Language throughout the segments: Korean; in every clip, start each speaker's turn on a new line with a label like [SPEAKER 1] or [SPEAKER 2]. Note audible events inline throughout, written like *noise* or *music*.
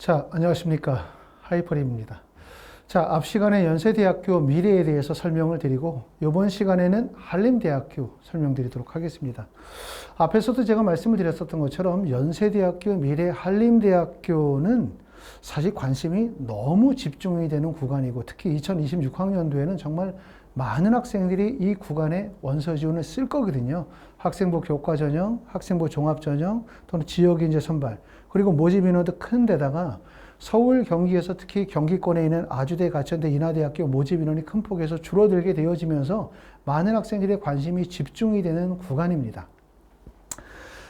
[SPEAKER 1] 자, 안녕하십니까. 하이퍼림입니다. 자, 앞 시간에 연세대학교 미래에 대해서 설명을 드리고, 이번 시간에는 한림대학교 설명드리도록 하겠습니다. 앞에서도 제가 말씀을 드렸었던 것처럼 연세대학교 미래 한림대학교는 사실 관심이 너무 집중이 되는 구간이고, 특히 2026학년도에는 정말 많은 학생들이 이 구간에 원서 지원을 쓸 거거든요. 학생부 교과 전형, 학생부 종합 전형, 또는 지역 인재 선발, 그리고 모집 인원도 큰 데다가 서울 경기에서 특히 경기권에 있는 아주대 가천대 인하대학교 모집 인원이 큰 폭에서 줄어들게 되어지면서 많은 학생들의 관심이 집중이 되는 구간입니다.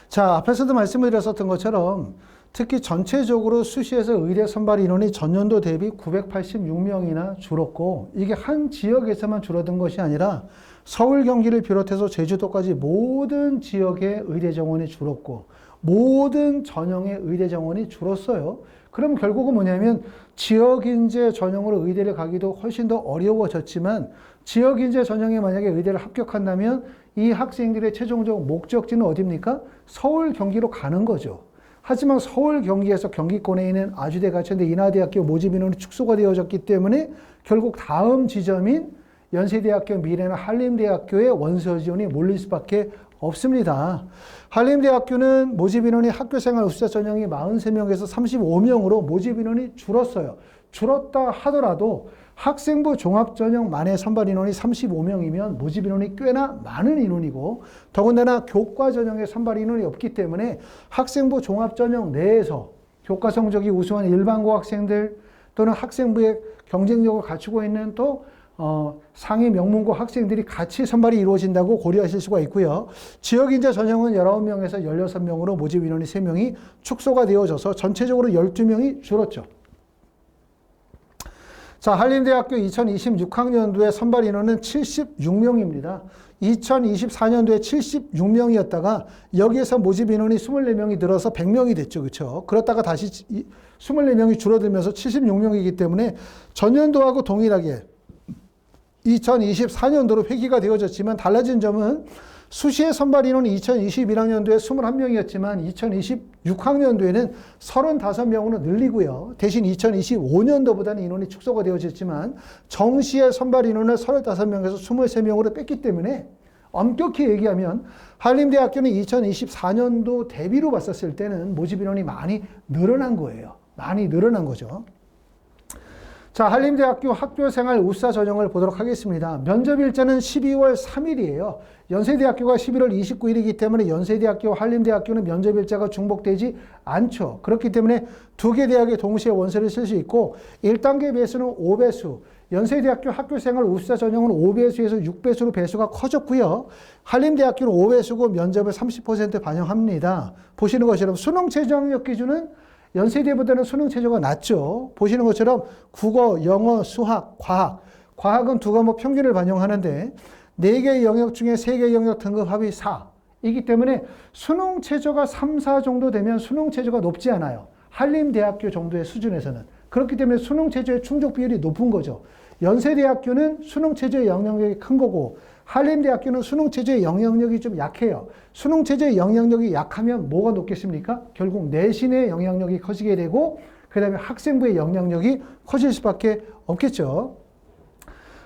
[SPEAKER 1] 자, 앞에서도 말씀을 드렸었던 것처럼 특히 전체적으로 수시에서 의대 선발 인원이 전년도 대비 986명이나 줄었고 이게 한 지역에서만 줄어든 것이 아니라 서울 경기를 비롯해서 제주도까지 모든 지역의 의대 정원이 줄었고 모든 전형의 의대 정원이 줄었어요. 그럼 결국은 뭐냐면 지역 인재 전형으로 의대를 가기도 훨씬 더 어려워졌지만 지역 인재 전형에 만약에 의대를 합격한다면 이 학생들의 최종적 목적지는 어디입니까? 서울 경기로 가는 거죠. 하지만 서울 경기에서 경기권에 있는 아주대 가천대 인하대학교 모집 인원이 축소가 되어졌기 때문에 결국 다음 지점인 연세대학교 미래나 한림대학교의 원서 지원이 몰릴 수밖에 없습니다. 한림대학교는 모집 인원이 학교생활 우수자 전형이 43명에서 35명으로 모집 인원이 줄었어요. 줄었다 하더라도 학생부 종합전형 만의 선발 인원이 35명이면 모집 인원이 꽤나 많은 인원이고 더군다나 교과 전형의 선발 인원이 없기 때문에 학생부 종합전형 내에서 교과 성적이 우수한 일반고 학생들 또는 학생부의 경쟁력을 갖추고 있는 또 어, 상위 명문고 학생들이 같이 선발이 이루어진다고 고려하실 수가 있고요. 지역인재 전형은 19명에서 16명으로 모집 인원이 3명이 축소가 되어져서 전체적으로 12명이 줄었죠. 자, 한림대학교 2026학년도에 선발 인원은 76명입니다. 2024년도에 76명이었다가 여기에서 모집 인원이 24명이 늘어서 100명이 됐죠. 그렇죠? 그렇다가 다시 24명이 줄어들면서 76명이기 때문에 전년도하고 동일하게 2024년도로 회귀가 되어졌지만 달라진 점은 수시의 선발 인원이 2021학년도에 21명이었지만 2026학년도에는 35명으로 늘리고요. 대신 2025년도보다는 인원이 축소가 되어졌지만 정시의 선발 인원을 35명에서 23명으로 뺐기 때문에 엄격히 얘기하면 한림대학교는 2024년도 대비로 봤었을 때는 모집 인원이 많이 늘어난 거예요. 많이 늘어난 거죠. 자, 한림대학교 학교생활 우사 전형을 보도록 하겠습니다. 면접 일자는 12월 3일이에요. 연세대학교가 11월 29일이기 때문에 연세대학교, 한림대학교는 면접 일자가 중복되지 않죠. 그렇기 때문에 두 개 대학에 동시에 원서를 쓸 수 있고 1단계 배수는 5배수, 연세대학교 학교생활 우수자 전형은 5배수에서 6배수로 배수가 커졌고요. 한림대학교는 5배수고 면접을 30% 반영합니다. 보시는 것처럼 수능 최저학력 기준은 연세대보다는 수능 최저가 낮죠. 보시는 것처럼 국어, 영어, 수학, 과학. 과학은 두 과목 평균을 반영하는데 네 개의 영역 중에 세 개의 영역 등급 합이 4. 이기 때문에 수능 최저가 3, 4 정도 되면 수능 최저가 높지 않아요. 한림대학교 정도의 수준에서는. 그렇기 때문에 수능 최저의 충족 비율이 높은 거죠. 연세대학교는 수능 최저의 영향력이 큰 거고 한림대학교는 수능 체제의 영향력이 좀 약해요. 수능 체제의 영향력이 약하면 뭐가 높겠습니까? 결국 내신의 영향력이 커지게 되고 그 다음에 학생부의 영향력이 커질 수밖에 없겠죠.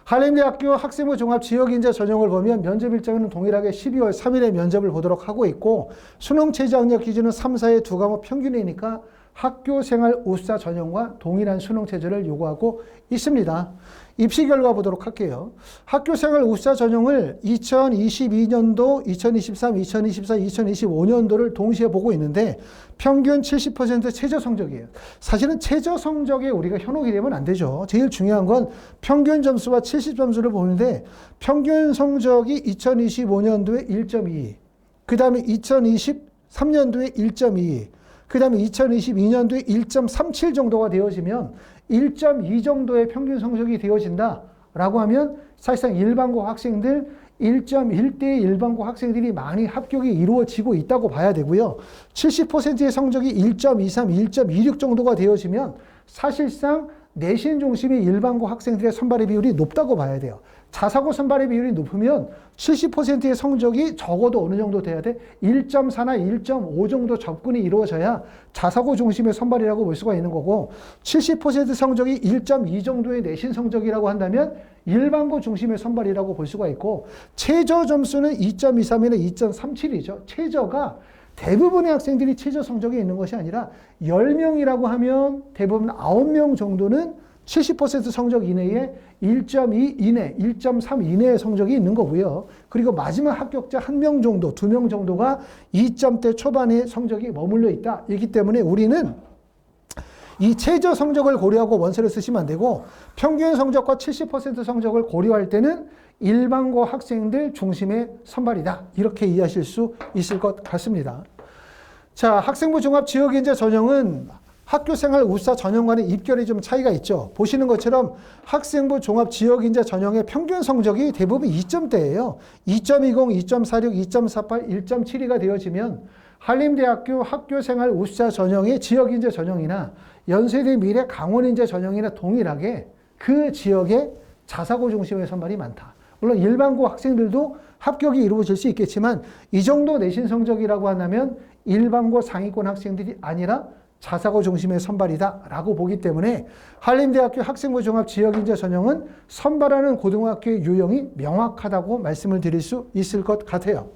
[SPEAKER 1] 한림대학교 학생부 종합 지역인재 전형을 보면 면접 일정은 동일하게 12월 3일에 면접을 보도록 하고 있고 수능 체제 학력 기준은 3, 4의 두 과목 평균이니까 학교 생활 우수자 전형과 동일한 수능 체제를 요구하고 있습니다. 입시 결과 보도록 할게요. 학교 생활 우수자 전형을 2022년도, 2023, 2024, 2025년도를 동시에 보고 있는데 평균 70% 최저 성적이에요. 사실은 최저 성적에 우리가 현혹이 되면 안 되죠. 제일 중요한 건 평균 점수와 70점수를 보는데 평균 성적이 2025년도에 1.2, 그 다음에 2023년도에 1.2, 그 다음에 2022년도에 1.37 정도가 되어지면 1.2 정도의 평균 성적이 되어진다라고 하면 사실상 일반고 학생들 1.1대의 일반고 학생들이 많이 합격이 이루어지고 있다고 봐야 되고요. 70%의 성적이 1.23, 1.26 정도가 되어지면 사실상 내신 중심의 일반고 학생들의 선발의 비율이 높다고 봐야 돼요. 자사고 선발의 비율이 높으면 70%의 성적이 적어도 어느 정도 돼야 돼? 1.4나 1.5 정도 접근이 이루어져야 자사고 중심의 선발이라고 볼 수가 있는 거고 70% 성적이 1.2 정도의 내신 성적이라고 한다면 일반고 중심의 선발이라고 볼 수가 있고 최저 점수는 2.23이나 2.37이죠. 최저가 대부분의 학생들이 최저 성적이 있는 것이 아니라 10명이라고 하면 대부분 9명 정도는 70% 성적 이내에 1.2 이내, 1.3 이내의 성적이 있는 거고요. 그리고 마지막 합격자 한 명 정도, 두 명 정도가 2점대 초반의 성적이 머물러 있다. 이기 때문에 우리는 이 최저 성적을 고려하고 원서를 쓰시면 안 되고 평균 성적과 70% 성적을 고려할 때는 일반고 학생들 중심의 선발이다. 이렇게 이해하실 수 있을 것 같습니다. 자, 학생부 종합 지역인재 전형은 학교생활 우사 전형과는 입결이 좀 차이가 있죠. 보시는 것처럼 학생부 종합 지역인재 전형의 평균 성적이 대부분 2점대예요. 2.20, 2.46, 2.48, 1.72가 되어지면 한림대학교 학교생활 우사 전형의 지역인재 전형이나 연세대 미래 강원인재 전형이나 동일하게 그 지역에 자사고 중심의 선발이 많다. 물론 일반고 학생들도 합격이 이루어질 수 있겠지만 이 정도 내신 성적이라고 한다면 일반고 상위권 학생들이 아니라 자사고 중심의 선발이다라고 보기 때문에 한림대학교 학생부 종합 지역인재 전형은 선발하는 고등학교의 유형이 명확하다고 말씀을 드릴 수 있을 것 같아요.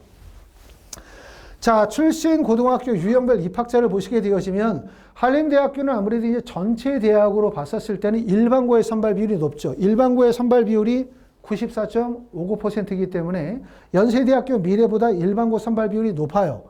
[SPEAKER 1] 자, 출신 고등학교 유형별 입학자를 보시게 되어지면 한림대학교는 아무래도 이제 전체 대학으로 봤었을 때는 일반고의 선발 비율이 높죠. 일반고의 선발 비율이 94.59%이기 때문에 연세대학교 미래보다 일반고 선발 비율이 높아요.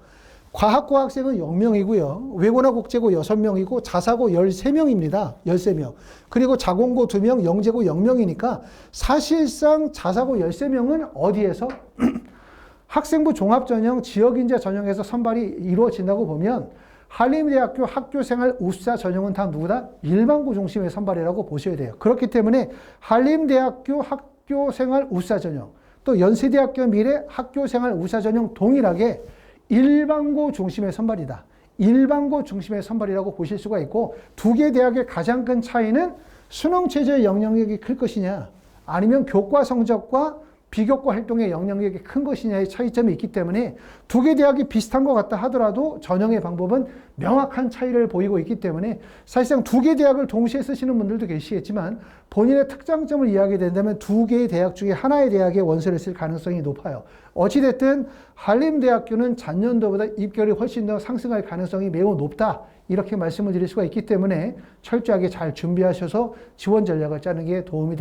[SPEAKER 1] 과학고 학생은 0명이고요. 외고나 국제고 6명이고 자사고 13명입니다. 13명. 그리고 자공고 2명, 영재고 0명이니까 사실상 자사고 13명은 어디에서 *clears throat* 학생부 종합 전형, 지역 인재 전형에서 선발이 이루어진다고 보면 한림대학교 학교생활 우수자 전형은 다 누구다? 일반고 중심의 선발이라고 보셔야 돼요. 그렇기 때문에 한림대학교 학교생활 우수자 전형, 또 연세대학교 미래 학교생활 우수자 전형 동일하게 일반고 중심의 선발이다. 일반고 중심의 선발이라고 보실 수가 있고 두 개 대학의 가장 큰 차이는 수능 체제의 영향력이 클 것이냐 아니면 교과 성적과 비교과 활동의 영향력이 큰 것이냐의 차이점이 있기 때문에 두 개 대학이 비슷한 것 같다 하더라도 전형의 방법은 명확한 차이를 보이고 있기 때문에 사실상 두 개 대학을 동시에 쓰시는 분들도 계시겠지만 본인의 특장점을 이야기 된다면 두 개의 대학 중에 하나의 대학의 원서를 쓸 가능성이 높아요. 어찌됐든 한림대학교는 작년도보다 입결이 훨씬 더 상승할 가능성이 매우 높다. 이렇게 말씀을 드릴 수가 있기 때문에 철저하게 잘 준비하셔서 지원 전략을 짜는 게 도움이 됩니다.